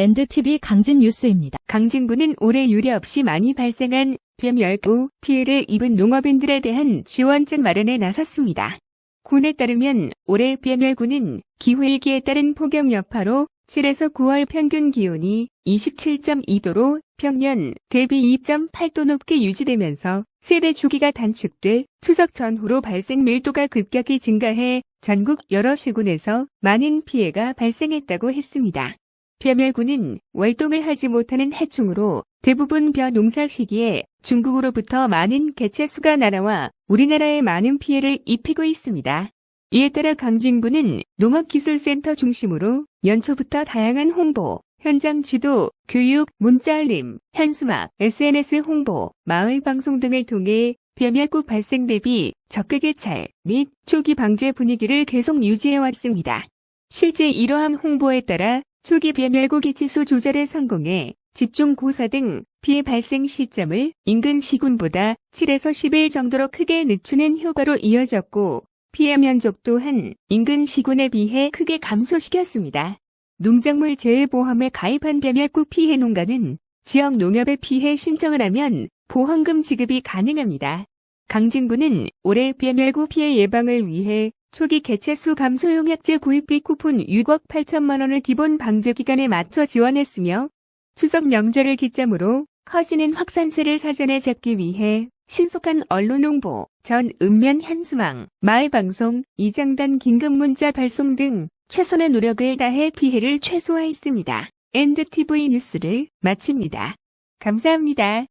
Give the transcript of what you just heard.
NDTV 강진 뉴스입니다. 강진구는 올해 유례 없이 많이 발생한 뱀열구 피해를 입은 농업인들에 대한 지원책 마련에 나섰습니다. 군에 따르면 올해 뱀열구는 기후위기에 따른 폭염 여파로 7에서 9월 평균 기온이 27.2도로 평년 대비 2.8도 높게 유지되면서 세대 주기가 단축돼 추석 전후로 발생 밀도가 급격히 증가해 전국 여러 시군에서 많은 피해가 발생했다고 했습니다. 벼멸구는 월동을 하지 못하는 해충으로 대부분 벼 농사 시기에 중국으로부터 많은 개체수가 날아와 우리나라에 많은 피해를 입히고 있습니다. 이에 따라 강진구는 농업기술센터 중심으로 연초부터 다양한 홍보, 현장 지도, 교육, 문자 알림, 현수막, SNS 홍보, 마을 방송 등을 통해 벼멸구 발생 대비 적극 개찰 및 초기 방제 분위기를 계속 유지해 왔습니다. 실제 이러한 홍보에 따라 초기 벼멸구 개체수 조절에 성공해 집중 고사 등 피해 발생 시점을 인근 시군보다 7에서 10일 정도로 크게 늦추는 효과로 이어졌고 피해 면적 또한 인근 시군에 비해 크게 감소시켰습니다. 농작물 재해보험에 가입한 벼멸구 피해 농가는 지역 농협에 피해 신청을 하면 보험금 지급이 가능합니다. 강진구는 올해 벼멸구 피해 예방을 위해 초기 개체수 감소 용 약제 구입비 쿠폰 6억 8천만 원을 기본 방제 기간에 맞춰 지원했으며 추석 명절을 기점으로 커지는 확산세를 사전에 잡기 위해 신속한 언론 홍보, 전 읍면 현수망, 마을 방송, 이장단 긴급 문자 발송 등 최선의 노력을 다해 피해를 최소화했습니다. NDTV 뉴스를 마칩니다. 감사합니다.